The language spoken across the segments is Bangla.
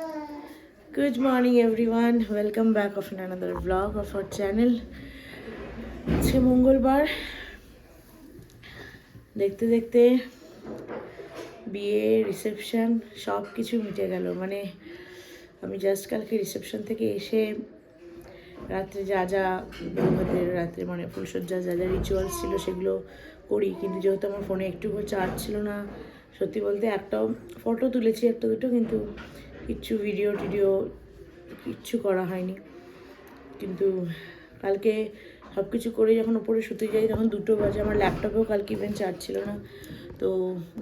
Good morning, everyone. Welcome back of another vlog of our channel. আজকে মঙ্গলবার দেখতে দেখতে বিয়ে রিসেপশন সব কিছু মিটে গেল মানে আমি জাস্ট কালকে রিসেপশন থেকে এসে রাত্রে যা যা আমাদের রাত্রে মানে ফুলসজ্জা যা যা রিচুয়ালস ছিল সেগুলো করি কিন্তু যেহেতু আমার ফোনে একটুকু চার্জ ছিল না, সত্যি বলতে একটাও ফটো তুলেছি একটা দুটো, কিন্তু কিচ্ছু ভিডিও টিডিও কিচ্ছু করা হয়নি। কিন্তু কালকে সব কিছু করে যখন ওপরে শুতে যাই, তখন দুটো বাজে। আমার ল্যাপটপেও কালকে ইভেন চার্জ ছিল না। তো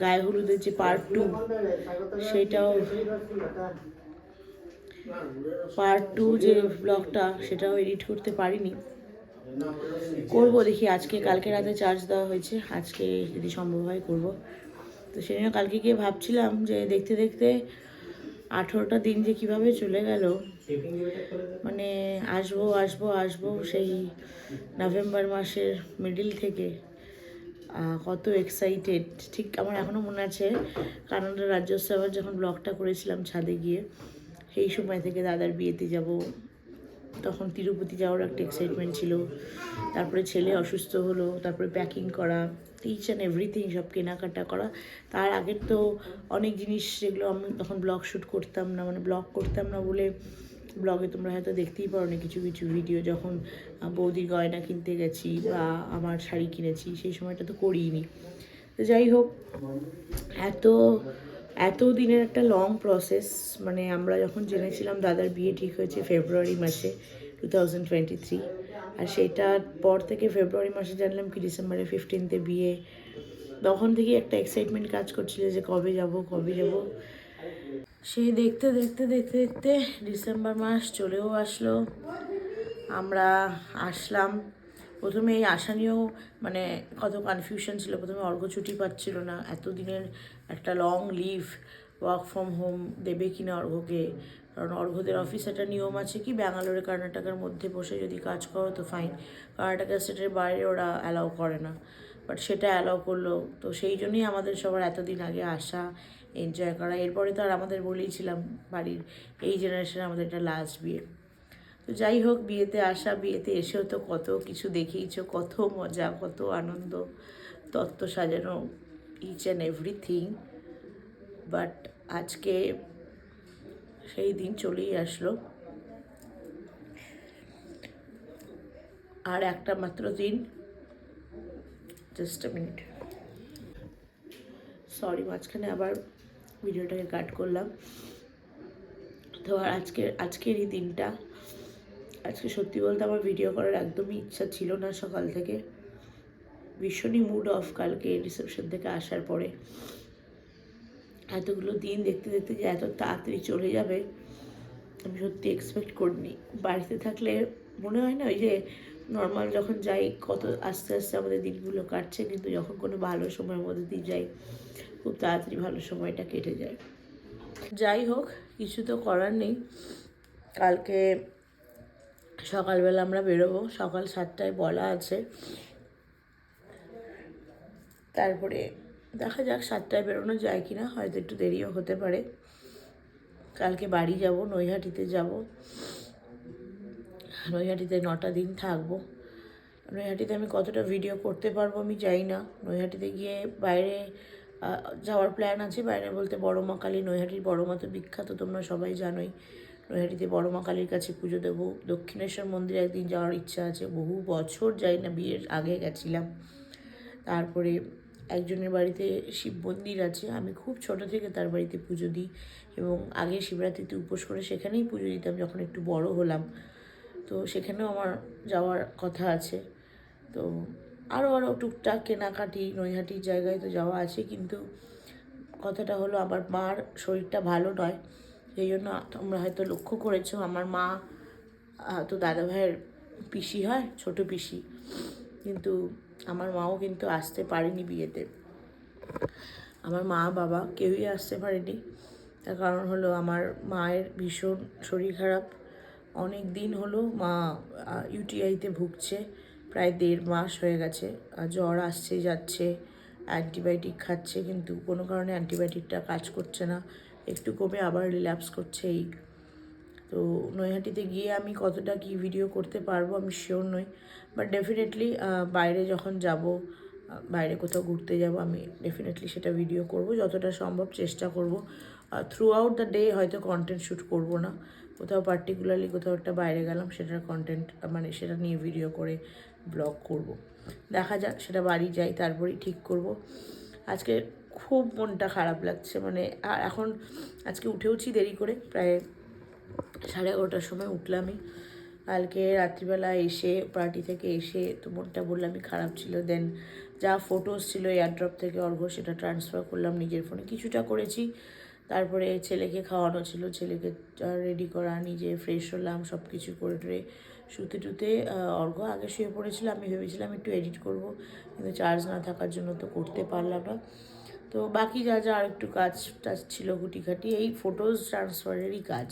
গায়ে হলুদের যে পার্ট টু সেটাও পার্ট টু যে ব্লগটা সেটাও এডিট করতে পারিনি। করব দেখি, আজকে, কালকে রাতে চার্জ দেওয়া হয়েছে। আজকে যদি সম্ভব হয় করব। তো সেই জন্য কালকে গিয়ে ভাবছিলাম যে দেখতে দেখতে আঠেরোটা দিন যে কীভাবে চলে গেল মানে আসব আসব আসব সেই নভেম্বর মাসের মিডিল থেকে। কত এক্সাইটেড ঠিক আমার এখনও মনে আছে, কানাডা রাজ্যোৎসবের যখন ব্লগটা করেছিলাম ছাদে গিয়ে, সেই সময় থেকে দাদার বিয়েতে যাব। তখন তিরুপতি যাওয়ার একটা এক্সাইটমেন্ট ছিল। তারপরে ছেলে অসুস্থ হলো, তারপরে প্যাকিং করা। ইচ অ্যান্ড এভরিথিং সব কেনাকাটা করা। তার আগের তো অনেক জিনিস যেগুলো আমি তখন ব্লগ শ্যুট করতাম না মানে ব্লগ করতাম না বলে ব্লগে তোমরা হয়তো দেখতেই পারো না কিছু কিছু ভিডিও যখন বৌদির গয়না কিনতে গেছি বা আমার শাড়ি কিনেছি, সেই সময়টা তো করিনি তো যাই হোক, এত এত দিনের একটা লং প্রসেস মানে আমরা যখন জেনেছিলাম দাদার বিয়ে ঠিক হয়েছে ফেব্রুয়ারি মাসে টু থাউজেন্ড টোয়েন্টি থ্রি আর সেটার পর থেকে ফেব্রুয়ারি মাসে জানলাম কি ডিসেম্বরের ফিফটিনতে বিয়ে। তখন থেকেই একটা এক্সাইটমেন্ট কাজ করছিল যে কবে যাব কবে যাব। সেই দেখতে দেখতে দেখতে দেখতে ডিসেম্বর মাস চলেও আসলো। আমরা আসলাম। প্রথমে এই আসা নিয়েও মানে কত কনফিউশন ছিল। প্রথমে অর্ঘ ছুটি পাচ্ছিল না। এত দিনের একটা long leave work from home দেবে কি না অর্ঘকে। কারণ অর্ঘদের অফিস একটা নিয়ম আছে কি ব্যাঙ্গালোরে কর্ণাটকের মধ্যে বসে যদি কাজ করো তো ফাইন কর্ণাটকা স্টেটের বাইরে ওরা অ্যালাউ করে না। বাট সেটা অ্যালাউ করল, তো সেই জন্যই আমাদের সবার এতদিন আগে আসা এনজয় করা। এরপরে তো আর আমাদের বলেইছিলাম বাড়ির এই জেনারেশনে আমাদের এটা লাস্ট বিয়ে। তো যাই হোক, বিয়েতে আসা, বিয়েতে এসেও তো কত কিছু দেখেইছো কত মজা, কত আনন্দ, তত্ত্ব সাজানো ইচ অ্যান্ড এভরিথিং বাট আজকে সেই দিন চলেই আসলো। আর একটা মাত্র দিন। জাস্ট মিনিট সরি মাঝখানে আবার ভিডিওটাকে কাট করলাম। তো আর আজকে, আজকের এই দিনটা, আজকে সত্যি বলতে আমার ভিডিও করার একদমই ইচ্ছা ছিল না সকাল থেকে। ভীষণই মুড অফ কালকে রিসেপশন থেকে আসার পরে। এতগুলো দিন দেখতে দেখতে যে এত তাড়াতাড়ি চলে যাবে, আমি সত্যি এক্সপেক্ট করিনি। বাড়িতে থাকলে মনে হয় না ওই যে নর্মাল যখন যাই, কত আস্তে আস্তে আমাদের দিনগুলো কাটছে, কিন্তু যখন কোনো ভালো সময়ের মধ্যে দিয়ে যাই, খুব তাড়াতাড়ি ভালো সময়টা কেটে যায়। যাই হোক, কিছু তো করার নেই। কালকে সকালবেলা আমরা বেরোবো, সকাল সাতটায় বলা আছে। তারপরে দেখা যাক সাতটায় বেরোনো যায় কি না হয়তো একটু দেরিও হতে পারে। কালকে বাড়ি যাব, নৈহাটিতে যাব। নৈহাটিতে নটা দিন থাকব। নৈহাটিতে আমি কতটা ভিডিও করতে পারব আমি যাই না। নৈহাটিতে গিয়ে বাইরে যাওয়ার প্ল্যান আছে বাইরে বলতে বড় মা কালী, নৈহাটির বড় মা তো বিখ্যাত, তোমরা সবাই জানোই। নৈহাটিতে বড় মা কালীর কাছে পুজো দেবো। দক্ষিণেশ্বর মন্দিরে একদিন যাওয়ার ইচ্ছা আছে, বহু বছর যাই না বিয়ের আগে গেছিলাম। তারপরে একজনের বাড়িতে শিব মন্দির আছে, আমি খুব ছোট থেকে তার বাড়িতে পুজো দিই এবং আগে শিবরাত্রিতে উপোস করে সেখানেই পুজো দিতাম যখন একটু বড় হলাম। তো সেখানেও আমার যাওয়ার কথা আছে। তো আরও আরও টুকটাক কেনাকাটি, নৈহাটির জায়গায় তো যাওয়া আছে কিন্তু কথাটা হলো আমার মার শরীরটা ভালো নয়, সেই জন্য তোমরা হয়তো লক্ষ্য করেছ আমার মা তো দাদা ভাইয়ের পিসি হয়, ছোট পিসি। কিন্তু আমার মাও কিন্তু আসতে পারেনি বিয়েতে। আমার মা, বাবা কেউই আসতে পারেনি। তার কারণ হলো আমার মায়ের ভীষণ শরীর খারাপ। অনেক দিন হলো মা ইউটিআইতে ভুগছে। প্রায় দেড় মাস হয়ে গেছে। জ্বর আসছে, যাচ্ছে, অ্যান্টিবায়োটিক খাচ্ছে, কিন্তু কোনো কারণে অ্যান্টিবায়োটিকটা কাজ করছে না। একটু কমে আবার রিল্যাপস করছে এই। তো নৈহাটিতে গিয়ে আমি কতটা কি ভিডিও করতে পারব আমি শিওর নই। বাট ডেফিনেটলি বাইরে যখন যাব বাইরে কোথাও ঘুরতে যাব, আমি ডেফিনেটলি সেটা ভিডিও করব। যতটা সম্ভব চেষ্টা করব। থ্রু আউট দ্য ডে হয়তো কন্টেন্ট শ্যুট করব না। কোথাও পার্টিকুলারলি কোথাও একটা বাইরে গেলাম, সেটার কন্টেন্ট মানে সেটা নিয়ে ভিডিও করে ব্লগ করব। দেখা যাক, সেটা বাড়ি যাই, তারপরেই ঠিক করব। আজকে খুব মনটা খারাপ লাগছে মানে এখন আজকে উঠেওছি দেরি করে, প্রায় সাড়ে এগারোটার সময় উঠলামই। কালকে রাত্রিবেলা এসে পার্টি থেকে এসে তো মনটা বললামই খারাপ ছিল। দেন যা ফটোস ছিল এয়ারড্রপ থেকে অর্ঘ সেটা ট্রান্সফার করলাম নিজের ফোনে কিছুটা করেছি। তারপরে ছেলেকে খাওয়ানো ছিল। ছেলেকে রেডি করা, নিজে ফ্রেশ হলাম সব কিছু করে টরে শুতে টুতে অর্ঘ আগে শুয়ে পড়েছিল। আমি ভেবেছিলাম একটু এডিট করব, কিন্তু চার্জ না থাকার জন্য তো করতে পারলাম না। তো বাকি যা যা আর একটু কাজ টাজ ছিল গুটিখাটি এই ফটোজ ট্রান্সফারেরই কাজ।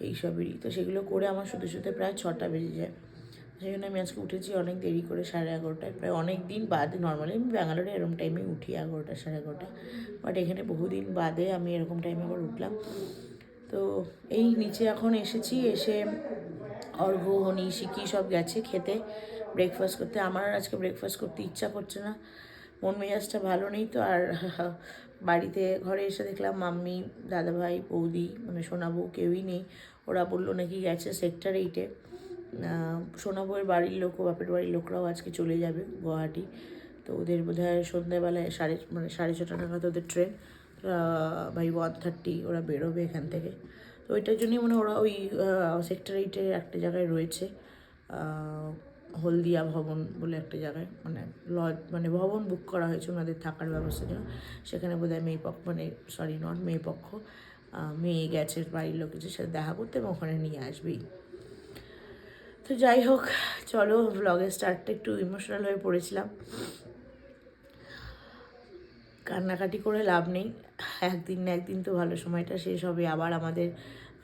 এইসবেরই। তো সেগুলো করে আমার শুতে শুতে প্রায় ছটা বেজে যায়। সেই জন্য আমি আজকে উঠেছি অনেক দেরি করে সাড়ে এগারোটায়। প্রায় অনেক দিন বাদে নর্মালি আমি ব্যাঙ্গালোরে এরকম টাইমে উঠি এগারোটা, সাড়ে এগারোটা। বাট এখানে বহুদিন বাদে আমি এরকম টাইমে আবার উঠলাম। তো এই নিচে এখন এসেছি, এসে অর্ঘ হনি শিকি সব গেছে খেতে ব্রেকফাস্ট করতে। আমার আজকে ব্রেকফাস্ট করতে ইচ্ছা করছে না। মন মেজাজটা ভালো নেই তো আর বাড়িতে ঘরে এসে দেখলাম মাম্মি, দাদাভাই, বৌদি মানে সোনাবু কেউই নেই। ওরা বলল নাকি গেছে সেক্টর এইটে সোনাবুয়ের বাড়ির লোক বাপের বাড়ির লোকরাও আজকে চলে যাবে গুয়াহাটি। তো ওদের বোধ হয় সন্ধ্যেবেলায় সাড়ে মানে সাড়ে ছটা নাগাদ ওদের ট্রেন বাই ওয়ান থার্টি ওরা বেরোবে এখান থেকে। তো ওইটার জন্যই মানে ওরা ওই সেক্টর এইটে একটা জায়গায় রয়েছে। হলদিয়া ভবন বলে একটা জায়গায় মানে লজ মানে ভবন বুক করা হয়েছে ওনাদের থাকার ব্যবস্থার জন্য। সেখানে বোধহয় মেয়ে পক্ষ মানে সরি নট মেয়েপক্ষ মেয়ে গেছে, বাড়ির লোকের সাথে দেখা করতে এবং ওখানে নিয়ে আসবেই। তো যাই হোক, চলো ব্লগের স্টার্টটা একটু ইমোশনাল হয়ে পড়েছিলাম। কান্নাকাটি করে লাভ নেই। একদিন না একদিন তো ভালো, সময়টা শেষ হবে, আবার আমাদের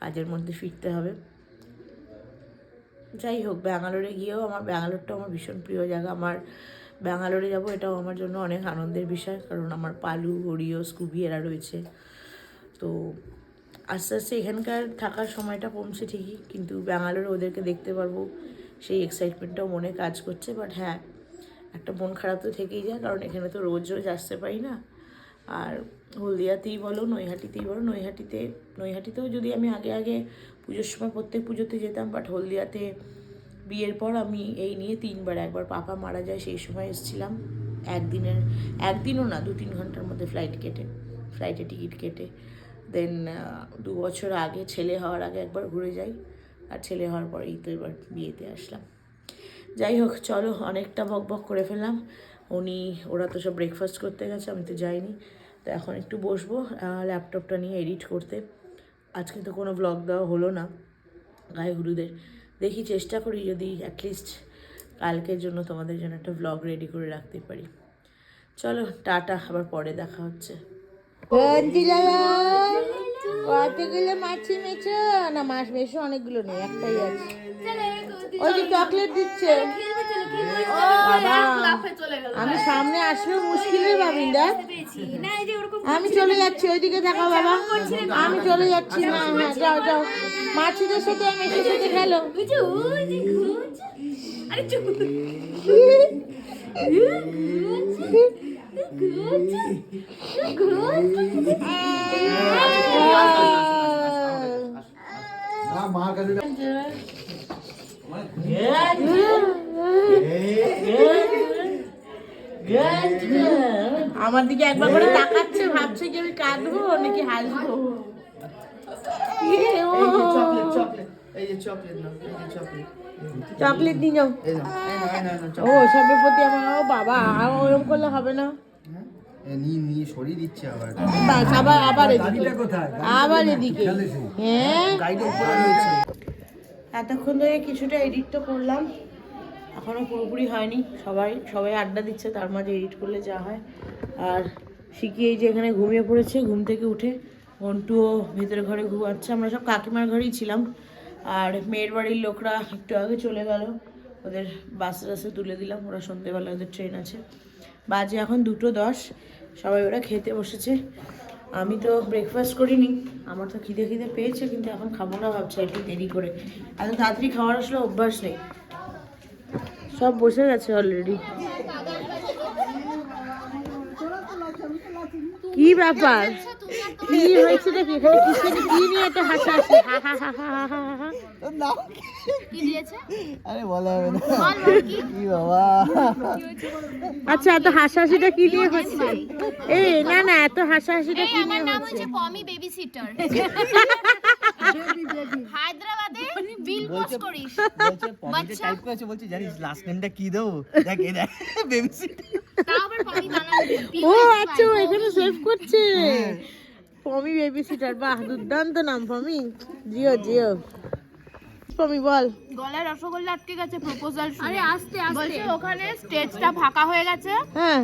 কাজের মধ্যে ফিরতে হবে। যাই হোক, ব্যাঙ্গালোরে গিয়েও আমার, ব্যাঙ্গালোরটাও আমার ভীষণ প্রিয় জায়গা। আমার ব্যাঙ্গালোরে যাব এটাও আমার জন্য অনেক আনন্দের বিষয়, কারণ আমার পালু গড়িও স্কুবি এরা রয়েছে। তো আস্তে আস্তে এখানকার থাকার সময়টা কমছে ঠিকই, কিন্তু ব্যাঙ্গালোরে ওদেরকে দেখতে পারব, সেই এক্সাইটমেন্টটাও মনে কাজ করছে। বাট হ্যাঁ একটা মন খারাপ তো থেকেই যায়, কারণ এখানে তো রোজ রোজ আসতে পারি না। আর হলদিয়াতেই বলো, নৈহাটিতেই বলো, নৈহাটিতে, নৈহাটিতেও যদি আমি আগে আগে পুজোর সময় প্রত্যেক পুজোতে যেতাম বাট হলদিয়াতে বিয়ের পর আমি এই নিয়ে তিনবার, একবার পাপা মারা যায়, সেই সময় এসেছিলাম। একদিনের, একদিনও না দু তিন ঘণ্টার মধ্যে ফ্লাইট কেটে ফ্লাইটে টিকিট কেটে। দেন দু বছর আগে ছেলে হওয়ার আগে একবার ঘুরে যাই, আর ছেলে হওয়ার পরেই তো এবার বিয়েতে আসলাম। যাই হোক, চলো, অনেকটা বক বক করে ফেললাম। উনি, ওরা তো সব ব্রেকফাস্ট করতে গেছে, আমি তো যাইনি। তো এখন একটু বসবো ল্যাপটপটা নিয়ে এডিট করতে। আজকে তো কোনো ব্লগ দেওয়া হলো না, গায়ে হলুদের দেখি চেষ্টা করি যদি অ্যাটলিস্ট কালকের জন্য তোমাদের জন্য একটা ব্লগ রেডি করে রাখতে পারি। চলো, টাটা, আবার পরে দেখা হচ্ছে। কতগুলো মাছি মেছো না মাছ মেশো অনেকগুলো নেই একটাই আছে। ওই যে চকলেট দিচ্ছে। বাবা। আমি সামনে আসলেও মুশকিল রে বাবিন্দা আমি চলে যাচ্ছি ওইদিকে থাকা বাবা। আমি চলে যাচ্ছি। না হ্যাঁ যাও যাও। মাছিদের সাথে আমি এসে সাথে খেলো। মার কাছে আমার দিকে একবার করে তাকাচ্ছে, ভাবছে কি আমি কাঁদবো নাকি হাসবো। চকলেট চকলেট এই যে চকলেট না এই যে চকলেট। চকলেট নিয়ে যাও। ও সবের প্রতি আমার ও বাবা ওরকম করলে হবে না। হ্যাঁ? হ্যাঁ? এতক্ষণ ধরে কিছুটা এডিট তো করলাম। এখনও পুরোপুরি হয়নি। সবাই সবাই আড্ডা দিচ্ছে তার মাঝে এডিট করলে যা হয়। আর শিখি এই যে এখানে ঘুমিয়ে পড়েছে ঘুম থেকে উঠে ঘন্টুও ভেতরে ঘরে ঘুমাচ্ছে। আমরা সব কাকিমার ঘরেই ছিলাম। আর মেয়ের বাড়ির লোকরা একটু আগে চলে গেল। ওদের বাসে টাসে তুলে দিলাম, ওরা সন্ধেবেলা ওদের ট্রেন আছে। বাজে এখন দুটো দশ, সবাই ওরা খেতে বসেছে। আমি তো ব্রেকফাস্ট করিনি, আমার তো খিদে খিদে পেয়েছে, কিন্তু এখন খাব না ভাবছি, একটু দেরি করে। এত তাড়াতাড়ি খাওয়ার আসলে অভ্যাস নেই। সব বসে গেছে অলরেডি কি ব্যাপার? কি হয়েছে দেখি, এখানে কি নিয়ে এত হাসাহাসি? হা হা হা হা হা। হা হা কি? দিয়েছে? আরে বলা হবে না। বল বল কি? কি বাবা? আচ্ছা এত হাসাহাসিটা কি হচ্ছে? এই না না এত হাসাহাসিটা এই কি আমার নাম হচ্ছে? হচ্ছে পমি বেবি সিটার হায়দ্রাবাদে বিল পোস্ট করিস। বলছে টাইপ করেছে বলছে জানিস লাস্ট নেমটা কি দেবো দেখ দেখ বেবি ও আচ্ছা এখানে সেভ করছে। পমি বেবি সিটার বাহ দুর্দান্ত নাম পমি। জিও জিও। পমি বল। গলায় রসগোল্লা আটকে গেছে প্রপোজাল আরে আস্তে আস্তে। বলছে ওখানে স্টেজটা ফাঁকা হয়ে গেছে। হ্যাঁ।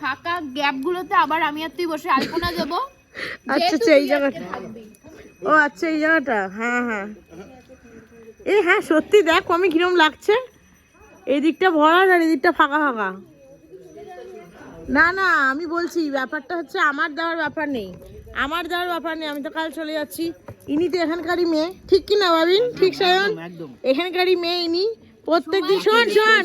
ফাঁকা গ্যাপ গুলোতে আবার আমি আর তুই বসে আলপনা দেবো। আচ্ছা আচ্ছা এই জায়গাটা। ও আচ্ছা এই জায়গাটা। হ্যাঁ হ্যাঁ। এই হ্যাঁ সত্যি দেখ আমি কিরম লাগছে। এই দিকটা ভরাট আর এই দিকটা ফাঁকা ফাঁকা। না না আমি বলছি ব্যাপারটা হচ্ছে আমার দেওয়ার ব্যাপার নেই। আমার দেওয়ার ব্যাপার নেই আমি তো কাল চলে যাচ্ছি। ইনি তো এখানকারই মেয়ে। ঠিক কি না ভাবিন? ঠিক সায়ন? এখানকারই মেয়ে ইনি। প্রত্যেক দিন শোন শোন।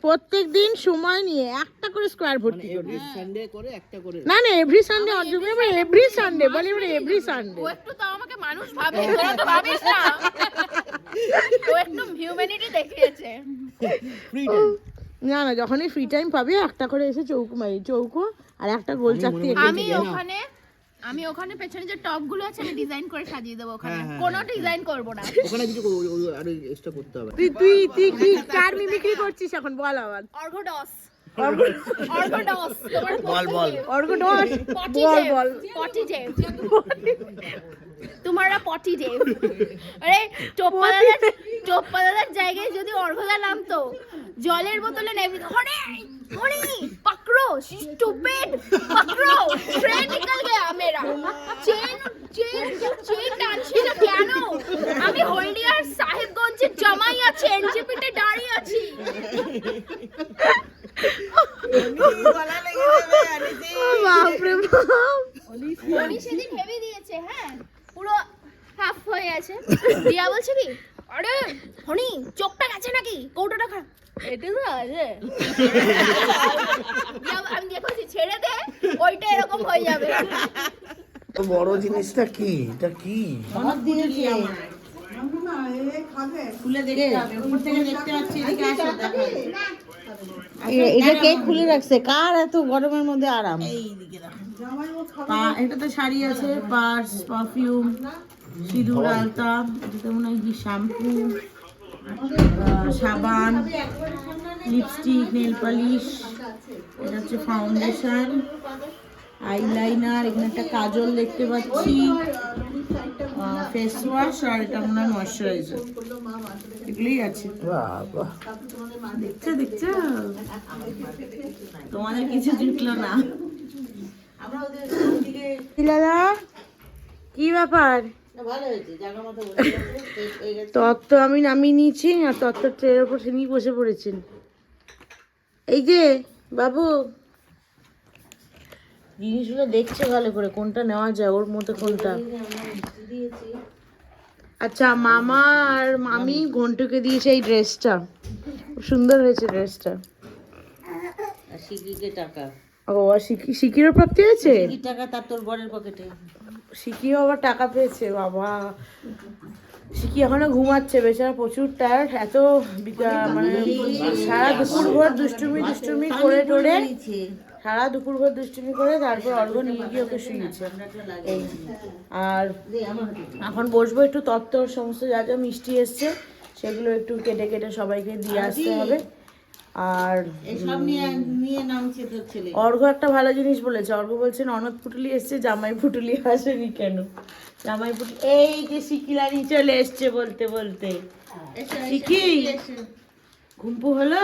প্রত্যেক দিন সময় নিয়ে একটা করে স্কোয়ার ভর্তি। করবে সানডে করে একটা করে। না না every Sunday Arjun every Sunday বলি এভরি সানডে একটু তাও আমাকে মানুষ ভাবে তো ভাবিস না। ও হিউম্যানিটি দেখিয়েছে। না না যখনই ফ্রি টাইম পাবে একটা করে এসে চৌকো মারি চৌকো আর একটা গোল এঁকে আমি ওখানে আমি ওখানে পেছনে যে টপগুলো আছে আমি ডিজাইন করে সাজিয়ে দেবো ওখানে। হ্যাঁ, হ্যাঁ, কোনো ডিজাইন করব না। ওখানে কিছু আরও এক্সট্রা করতে হবে। তুই তুই তুই কি কার মিমিক্রি করছিস এখন বল আবার। অর্ঘডস অর্ঘডস বল বল। অর্ঘ বল বল। পটি দেব। তোমারা পটি আরে জায়গায় যদি অর্ঘদা নামতো জলের বোতলে নেবে। হরে হরে पकड़ो स्टूपिड पकड़ो ट्रेन निकल गया मेरा চেন চেন চেন টানছি না কেন আমি হলদিয়ার সাহেবগঞ্জে জামাই আছে এনজিপিতে দাঁড়িয়ে আছি বাপরে বাপ উনি সেদিন হেভি দিয়েছে হ্যাঁ পুরো হাফ হয়ে আছে দিয়া বলছে কি আরে হনি চোখটা গেছে নাকি কৌটোটা খা এটা হয়ে বড় জিনিসটা কি এটা কি অনেক পাচ্ছি এদিকে এটা কে খুলে রাখছে কার এত গরমের মধ্যে আরাম এটা তো শাড়ি আছে পার্স পারফিউম সিঁদুর আলতা এটাতে মনে হয় কি শ্যাম্পু সাবান লিপস্টিক নেল পালিশ এটা হচ্ছে ফাউন্ডেশন আইলাইনার এখানে একটা কাজল দেখতে পাচ্ছি ফেস ওয়াশ আর এটা মনে হয় ময়শ্চারাইজার এগুলোই আছে। দেখছ দেখছ? তোমাদের কিছু জুটলো না। কি ব্যাপার? তত্ত্ব আমি নামিয়ে নিয়েছি আর তত্ত্ব ট্রের ওপর তিনি বসে পড়েছেন। এই যে বাবু জিনিসগুলো দেখছে ভালো করে কোনটা নেওয়া যায় ওর মতো কোনটা? আচ্ছা মামা আর মামি ঘন্টুকে দিয়েছে এই ড্রেসটা। সুন্দর হয়েছে ড্রেসটা। টাকা। ও প্রাপ্তি হয়েছে? টাকা তার তোর বরের পকেটে। সিকিও আবার টাকা পেয়েছে বাবা। সিকি এখনও ঘুমাচ্ছে বেচারা প্রচুর টায়ার্ড এত মানে সারা দুপুর ভর দুষ্টুমি দুষ্টুমি করে টোরে সারা দুপুর ভর দুষ্টুমি করে তারপর অর্ঘ নিয়ে গিয়ে ওকে শুয়েছে এই আর এখন বসবো একটু তত্ত্ব সমস্ত যা যা মিষ্টি এসছে সেগুলো একটু কেটে কেটে সবাইকে দিয়ে আসতে হবে। আর সব নিয়ে নিয়ে নামছে অর্ঘ একটা ভালো জিনিস বলেছে। অর্ঘ বলছেন ননদ পুটুলি এসছে জামাই পুটুলি আসেনি কেন? জামাই পুটুলি এই যে শিকিলানি চলে এসছে বলতে বলতে। শিকি? ঘুম্পু হলো?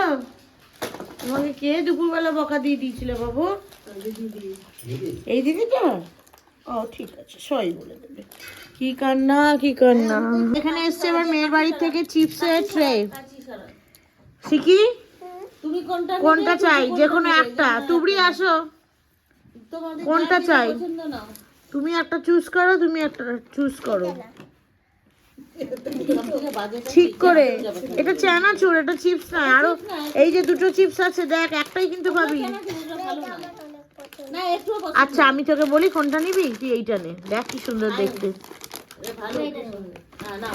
তোমাকে কে দুপুরবেলা বকা দিয়ে দিয়েছিল বাবু? এই দিদিটা ও ঠিক আছে সই বলে দেবে। কি কান্না কি কান্না। এখানে এসছে আবার মেয়ের বাড়ির থেকে চিপসের ট্রে শিখি তুমি কোনটা কোনটা চাই? যে কোনো একটা। তুবড়ি আসো। তোমাদের কোনটা চাই? তুমি একটা চুজ করো তুমি একটা চুজ করো। ঠিক করে। এটা চানাচুর এটা চিপস না আরও এই যে দুটো চিপস আছে দেখ একটাই কিন্তু পাবি। আচ্ছা আমি তোকে বলি কোনটা নিবি? তুই এইটা নে। দেখ কি সুন্দর দেখতে।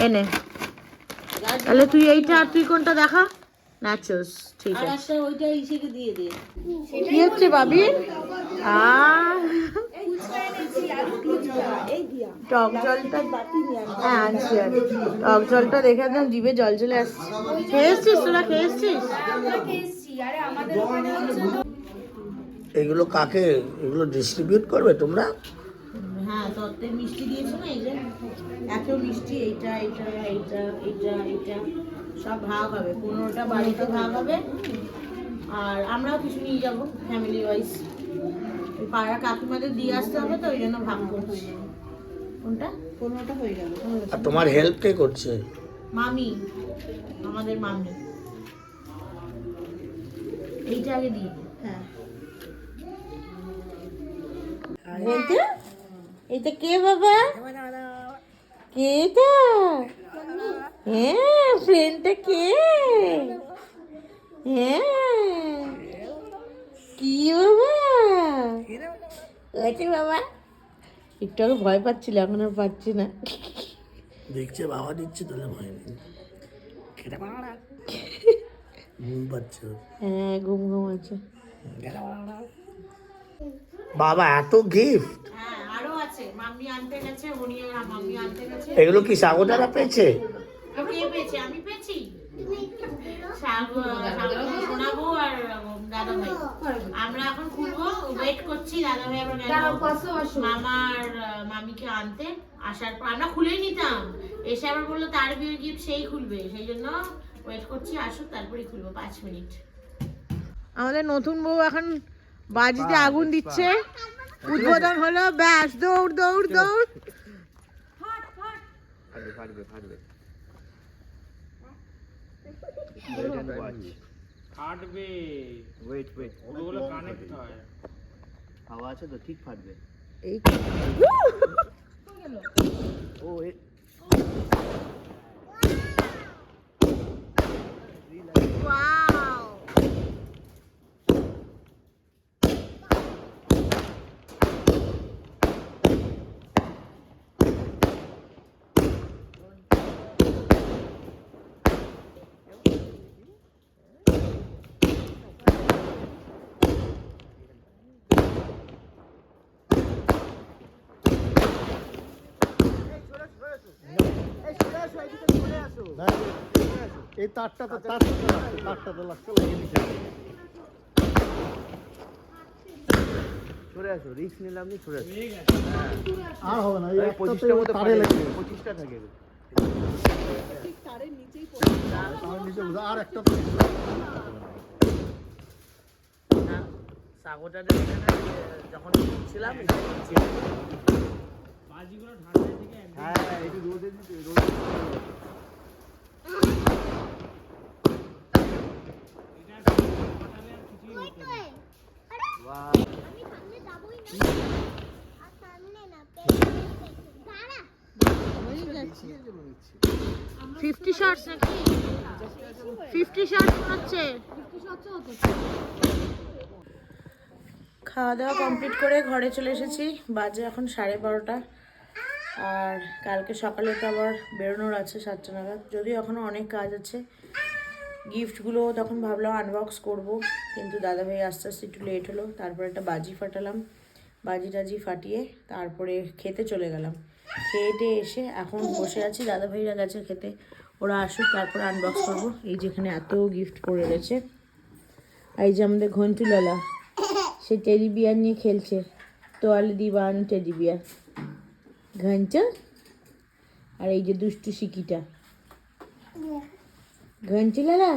এনে তাহলে তুই এইটা আর তুই কোনটা দেখা? নাচোস ঠিক আর আছে। একটা ওইটা ইসেকে দিয়ে দে। কি হচ্ছে বাবি টক জলটা হ্যাঁ আনছি আনছি। টক জলটা দেখে একদম জিভে জল চলে আসছে। খেয়ে এসছিস তোরা? খেয়ে এসছিস এগুলো কাকে? এগুলো ডিস্ট্রিবিউট করবে তোমরা? হ্যাঁ তত্ত্বে মিষ্টি দিয়েছ না এই যে? এত মিষ্টি এইটা এইটা এইটা এইটা এইটা। সব ভাগ হবে পনেরোটা বাড়িতে ভাগ হবে। আর আমরাও কিছু নিয়ে যাব ফ্যামিলি ওয়াইজ পাড়ার কাকিমাদের দিয়ে আসতে হবে তো ওই জন্য ভাগ করছি। কোনটা? পনেরোটা হয়ে গেল। আর তোমার হেল্প কে করছে? মামি আমাদের মামি। এইটা আগে দিয়ে। হ্যাঁ। এইটা কে বাবা? কে এটা? হ্যাঁ ফ্রেন্ডটা কে? হ্যাঁ। কি বাবা? হয়েছে বাবা। একটু আগে ভয় পাচ্ছিল এখন আর পাচ্ছি না। দেখছে বাবা দিচ্ছে তাহলে ভয় নেই। ঘুম পাচ্ছে ওর। হ্যাঁ ঘুম ঘুম আছে। বাবা এত গিফট এগুলো কি সাগরদারা পেয়েছে? আমি আমরা এখন খুলবো ওয়েট করছি মামার মামিকে আনতে। আসার পর আমরা খুলেই নিতাম। এসে আবার বলল তার বিয়ের গিফট সেই খুলবে। সেই জন্য ওয়েট করছি আসুক তারপরেই খুলবো পাঁচ মিনিট। আমাদের নতুন বউ এখন বাজিতে আগুন দিচ্ছে। উদ্বোধন হলো ব্যাস দৌড় দৌড় দৌড় ফাটবে ফাটবে ফাটবে ফাটবে ওয়েট ওয়েট ওগুলো কানেক্ট হয় হাওয়া আছে তো ঠিক ফাটবে এই ও এ- এই তারটা তো তারটা তো লাগছে, তারটা তো লাগছে লাগিয়ে সরে আসো রিস্ক নিলাম নি সরে আসো। আর হবে না এই এই পঁচিশটা মতো তারে লাগে পঁচিশটা থাকে। তার নিচে আর একটা তো সাগরটা যখন ছিলাম বাজিগুলো থেকে হ্যাঁ একটু রোদে দিতে রোদে ফিফটি ফিফটি খাওয়া দাওয়া কমপ্লিট করে ঘরে চলে এসেছি। বাজে এখন সাড়ে বারোটা। আর কালকে সকালে তো আবার বেরোনোর আছে সাতটা নাগাদ। যদিও এখনও অনেক কাজ আছে, গিফটগুলো তখন ভাবলাম আনবক্স করব, কিন্তু দাদাভাই আস্তে আস্তে একটু লেট হলো, তারপর একটা বাজি ফাটালাম, বাজি টাজি ফাটিয়ে তারপরে খেতে চলে গেলাম। খেয়ে এসে এখন বসে আছি দাদাভাইরা গেছে খেতে, ওরা আসুক তারপর আনবক্স করব। এই যেখানে এত গিফট পড়ে রয়েছে, এই যে আমাদের ঘন্টুলালা সে টেডি বিয়ার নিয়ে খেলছে, তোয়ালে দিবান টেডি বিয়ার ঘঞ্চ আর এই যে দুষ্টু শিকিটা ঘাঞ্চি লালা?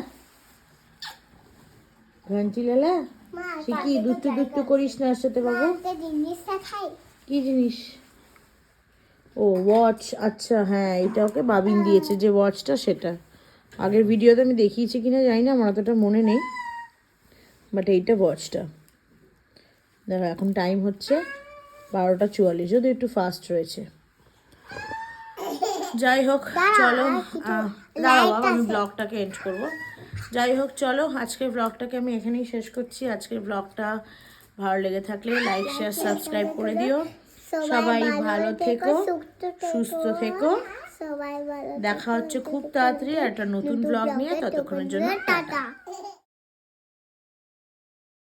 সে কি দুষ্টু দুষ্টু করিস না সাথে বাবু? কি জিনিস? ও ওয়াচ আচ্ছা হ্যাঁ এটা ওকে বাবিন দিয়েছে যে ওয়াচটা সেটা। আগের ভিডিওতে আমি দেখিয়েছি কিনা জানি না আমার অতটা মনে নেই। বাট এইটা ওয়াচটা দেখো এখন টাইম হচ্ছে। বারোটা চুয়াল্লিশ যদি একটু ফাস্ট রয়েছে। যাই হোক চলো দাঁড়াও আমি ব্লগটাকে এন্ড করব। যাই হোক চলো আজকের ব্লগটাকে আমি এখানেই শেষ করছি। আজকের ব্লগটা ভালো লেগে থাকলে লাইক শেয়ার সাবস্ক্রাইব করে দিও। সবাই ভালো থেকো সুস্থ থেকো। দেখা হচ্ছে খুব তাড়াতাড়ি একটা নতুন ব্লগ নিয়ে। ততক্ষণের জন্য টাটা।